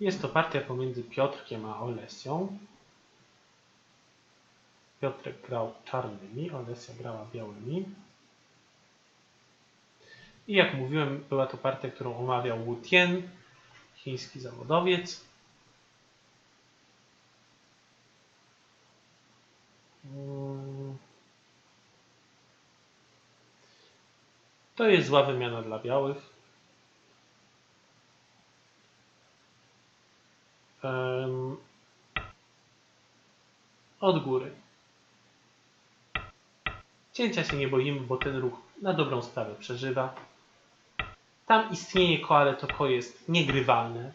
Jest to partia pomiędzy Piotrkiem a Olesią. Piotrek grał czarnymi, Olesia grała białymi. I jak mówiłem, była to partia, którą omawiał Wu Tien, chiński zawodowiec. To jest zła wymiana dla białych. Em, Od góry. Cięcia się nie boimy, bo ten ruch na dobrą sprawę przeżywa. Tam istnieje ko, ale to ko jest niegrywalne.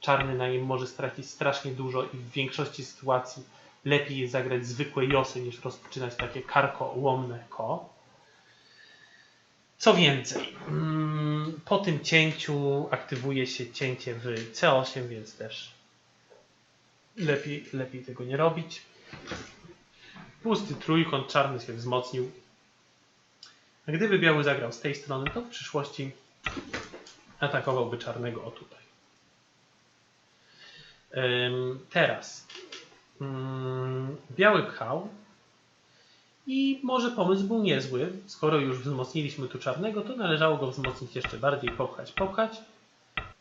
Czarny na nim może stracić strasznie dużo i w większości sytuacji lepiej jest zagrać zwykłe josy niż rozpoczynać takie karkołomne ko. Co więcej, mm, po tym cięciu aktywuje się cięcie w C8, więc też lepiej, lepiej tego nie robić. Pusty trójkąt, czarny się wzmocnił. A gdyby biały zagrał z tej strony, to w przyszłości atakowałby czarnego o tutaj. Teraz mm, biały pchał i może pomysł był niezły. Skoro już wzmocniliśmy tu czarnego, to należało go wzmocnić jeszcze bardziej, popchać, popchać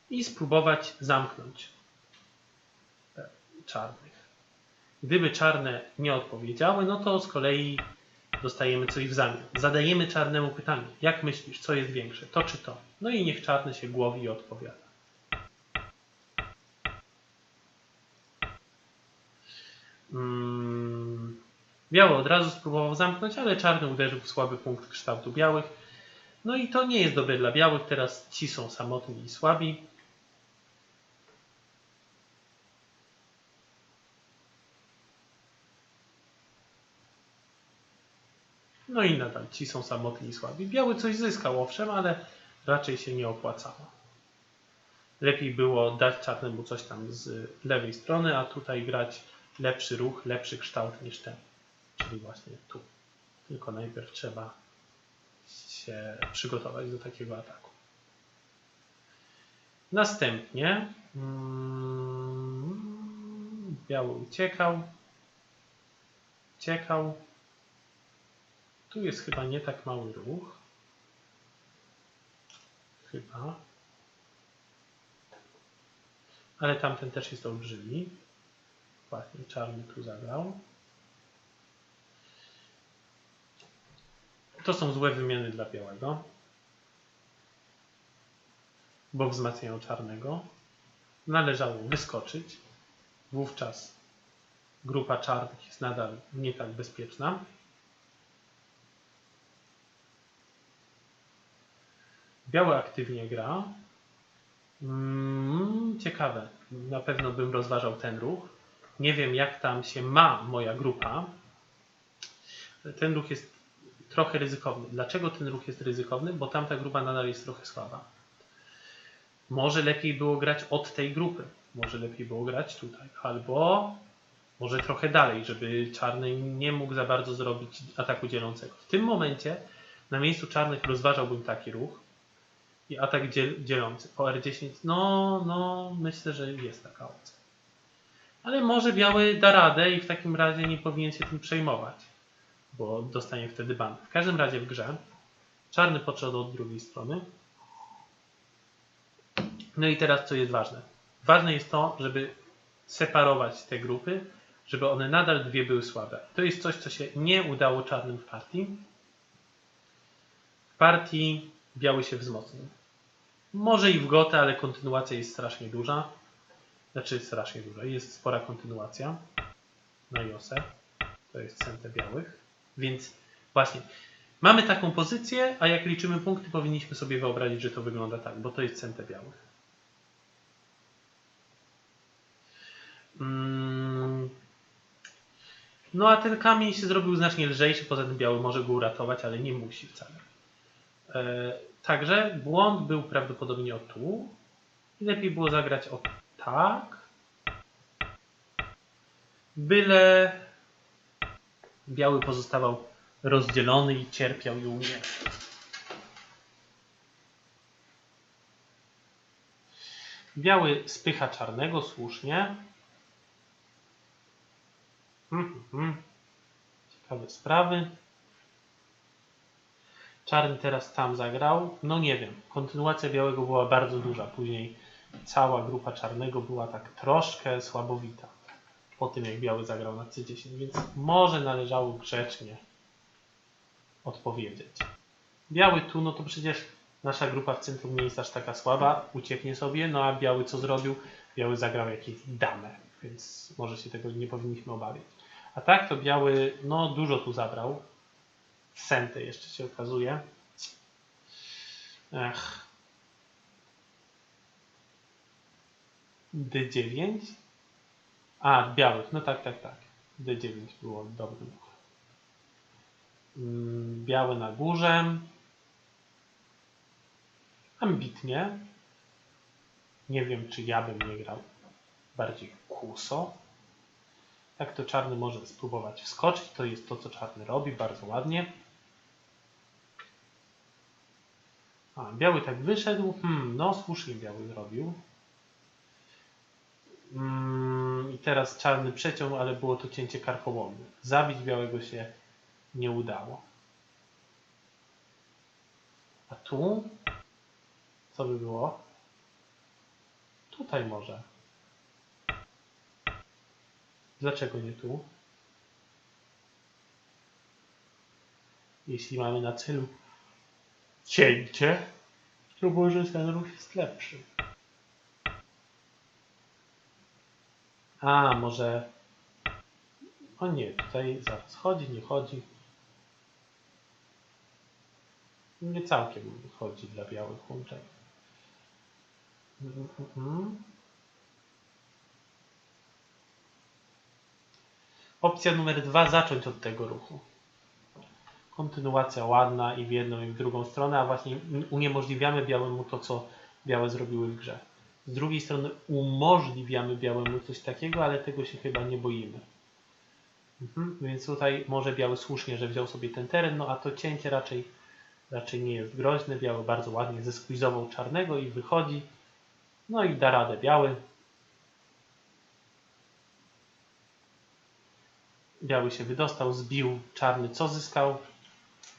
i spróbować zamknąć czarnych. Gdyby czarne nie odpowiedziały, no to z kolei dostajemy coś w zamian. Zadajemy czarnemu pytanie, jak myślisz, co jest większe, to czy to? No i niech czarny się głowi i odpowiada. Mm, Biały od razu spróbował zamknąć, ale czarny uderzył w słaby punkt kształtu białych. No i to nie jest dobre dla białych. Teraz ci są samotni i słabi. No i nadal ci są samotni i słabi. Biały coś zyskał, owszem, ale raczej się nie opłacało. Lepiej było dać czarnemu coś tam z lewej strony, a tutaj grać lepszy ruch, lepszy kształt niż ten. Czyli właśnie tu. Tylko najpierw trzeba się przygotować do takiego ataku. Następnie mm, biały uciekał. Uciekał. Tu jest chyba nie tak mały ruch. Chyba. Ale tamten też jest olbrzymi. Właśnie czarny tu zagrał. To są złe wymiany dla białego. Bo wzmacniają czarnego. Należało wyskoczyć. Wówczas grupa czarnych jest nadal nie tak bezpieczna. Biały aktywnie gra. Mm, ciekawe. Na pewno bym rozważał ten ruch. Nie wiem, jak tam się ma moja grupa. Ten ruch jest trochę ryzykowny. Dlaczego ten ruch jest ryzykowny? Bo tamta grupa nadal jest trochę słaba. Może lepiej było grać od tej grupy. Może lepiej było grać tutaj. Albo może trochę dalej, żeby czarny nie mógł za bardzo zrobić ataku dzielącego. W tym momencie na miejscu czarnych rozważałbym taki ruch i atak dziel dzielący po R10. No, no, myślę, że jest taka opcja. Ale może biały da radę i w takim razie nie powinien się tym przejmować, bo dostanie wtedy ban. W każdym razie w grze czarny podszedł od drugiej strony. No i teraz co jest ważne? Ważne jest to, żeby separować te grupy, żeby one nadal dwie były słabe. To jest coś, co się nie udało czarnym w partii. W partii biały się wzmocnił. Może i w gotę, ale kontynuacja jest strasznie duża. Znaczy strasznie duża. Jest spora kontynuacja na Josę. To jest centę białych. Więc właśnie mamy taką pozycję, a jak liczymy punkty, powinniśmy sobie wyobrazić, że to wygląda tak, bo to jest centę białych. Mm. No a ten kamień się zrobił znacznie lżejszy, poza tym biały może go uratować, ale nie musi wcale. E, Także błąd był prawdopodobnie o tu. I lepiej było zagrać o tak. Byle biały pozostawał rozdzielony i cierpiał i umierał. Biały spycha czarnego, słusznie. Mhm. Ciekawe sprawy. Czarny teraz tam zagrał. No nie wiem. Kontynuacja białego była bardzo duża. Później cała grupa czarnego była tak troszkę słabowita. Po tym jak biały zagrał na C10, więc może należało grzecznie odpowiedzieć. Biały tu, no to przecież nasza grupa w centrum nie jest aż taka słaba, ucieknie sobie, no a biały co zrobił? Biały zagrał jakieś damę, więc może się tego nie powinniśmy obawiać. A tak to biały, no dużo tu zabrał. Sentę jeszcze się okazuje. Ech. D9. A, białych, no tak, tak, tak. D9 było dobrym. Mm, Biały na górze. Ambitnie. Nie wiem, czy ja bym nie grał bardziej kuso. Jak to czarny może spróbować wskoczyć, to jest to, co czarny robi, bardzo ładnie. A, biały tak wyszedł. Hmm, no słusznie biały zrobił. Mm, I teraz czarny przeciął, ale było to cięcie karkołomne. Zabić białego się nie udało. A tu? Co by było? Tutaj może. Dlaczego nie tu? Jeśli mamy na celu cięcie, to może ten ruch jest lepszy. A, może... O nie, tutaj zaraz chodzi, nie chodzi. Nie całkiem chodzi dla białych łączek. Mm, mm. Opcja numer dwa, zacząć od tego ruchu. Kontynuacja ładna i w jedną i w drugą stronę, a właśnie uniemożliwiamy białemu to, co białe zrobiły w grze. Z drugiej strony umożliwiamy białemu coś takiego, ale tego się chyba nie boimy. Mhm. Więc tutaj może biały słusznie, że wziął sobie ten teren, no a to cięcie raczej, raczej nie jest groźne. Biały bardzo ładnie zeskwizował czarnego i wychodzi. No i da radę biały. Biały się wydostał, zbił czarny, co zyskał?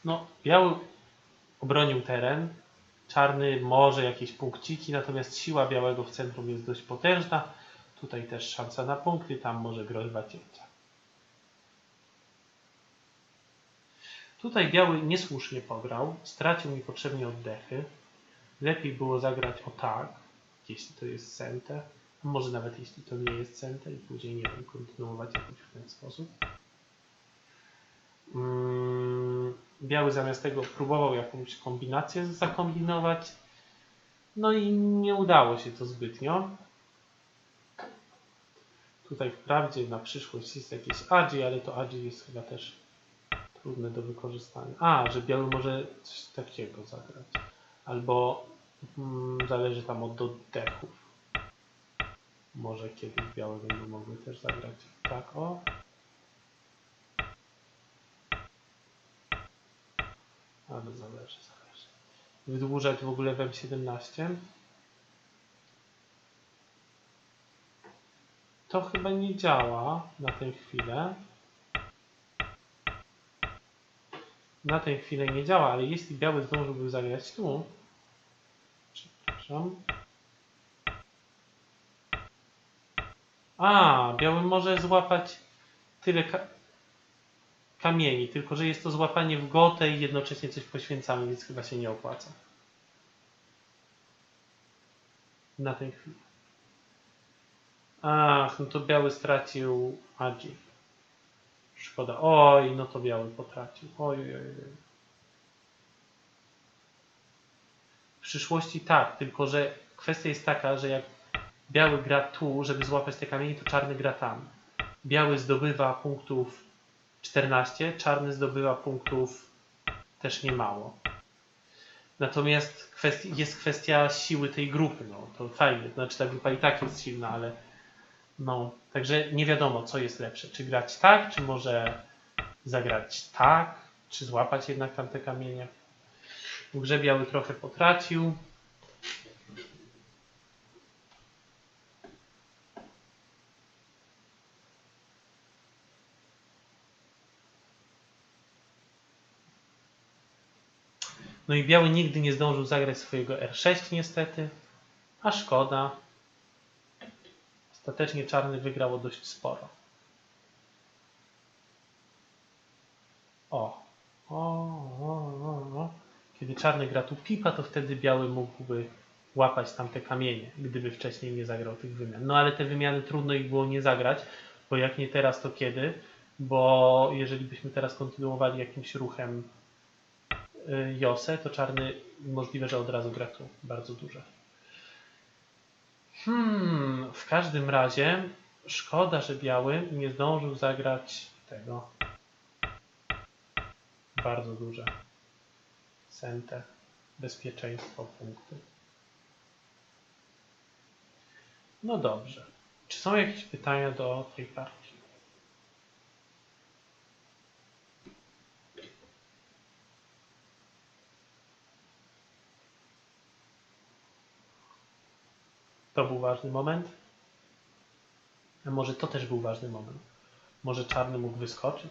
No, biały obronił teren, czarny może jakieś punkciki, natomiast siła białego w centrum jest dość potężna. Tutaj też szansa na punkty, tam może groźba cięcia. Tutaj biały niesłusznie pograł, stracił niepotrzebnie oddechy. Lepiej było zagrać o tak, jeśli to jest sente, może nawet jeśli to nie jest sente i później, nie wiem, kontynuować jakoś w ten sposób. Mm, Biały zamiast tego próbował jakąś kombinację zakombinować, no i nie udało się to zbytnio. Tutaj wprawdzie na przyszłość jest jakieś agi, ale to agi jest chyba też trudne do wykorzystania. A, że biały może coś takiego zagrać. Albo mm, zależy tam od oddechów. Może kiedyś białe będą mogły też zagrać tak o. Ale zależy, zależy. Wydłużać w ogóle w M17. To chyba nie działa na tę chwilę. Na tę chwilę nie działa, ale jeśli biały zdążyłby zagrać tu, przepraszam. A, biały może złapać tyle kamieni, tylko że jest to złapanie w gotę i jednocześnie coś poświęcamy, więc chyba się nie opłaca. Na tę chwilę. Ach, no to biały stracił Agi. Szkoda. Oj, no to biały potracił. Oj, oj, oj. W przyszłości tak, tylko że kwestia jest taka, że jak biały gra tu, żeby złapać te kamienie, to czarny gra tam. Biały zdobywa punktów 14, czarny zdobywa punktów też niemało. Natomiast kwestia, jest kwestia siły tej grupy. No, to fajnie, znaczy ta grupa i tak jest silna, ale no, także nie wiadomo, co jest lepsze. Czy grać tak, czy może zagrać tak, czy złapać jednak tamte kamienie. W grze biały trochę potracił. No i biały nigdy nie zdążył zagrać swojego R6 niestety, a szkoda. Ostatecznie czarny wygrało dość sporo. O, o, o, o, o. Kiedy czarny gra tu pipa, to wtedy biały mógłby łapać tamte kamienie, gdyby wcześniej nie zagrał tych wymian. No ale te wymiany trudno ich było nie zagrać, bo jak nie teraz, to kiedy? Bo jeżeli byśmy teraz kontynuowali jakimś ruchem y, Josę, to czarny możliwe, że od razu gra tu bardzo duże. Hmm, w każdym razie szkoda, że biały nie zdążył zagrać tego. Bardzo duże. Sente. Bezpieczeństwo punktu. No dobrze. Czy są jakieś pytania do tej partii? To był ważny moment? A może to też był ważny moment? Może czarny mógł wyskoczyć?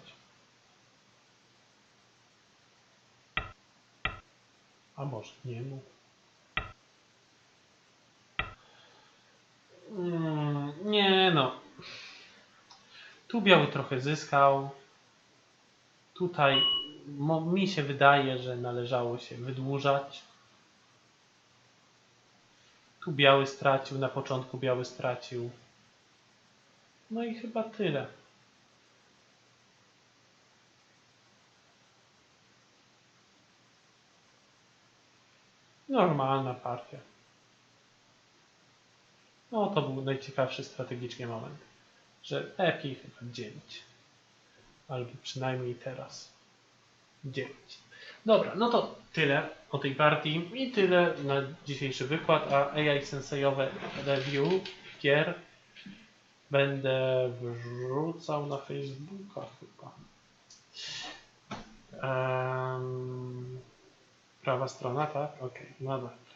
A może nie mógł? Mm, nie no. Tu biały trochę zyskał. Tutaj mi się wydaje, że należało się wydłużać. Tu biały stracił, na początku biały stracił. No i chyba tyle. Normalna partia. No to był najciekawszy strategicznie moment, że lepiej chyba dzielić. Albo przynajmniej teraz dzielić. Dobra, no to tyle o tej partii i tyle na dzisiejszy wykład, a AI Sensejowe review gier będę wrzucał na Facebooka chyba. Em, prawa strona, tak? Okej, no dobra.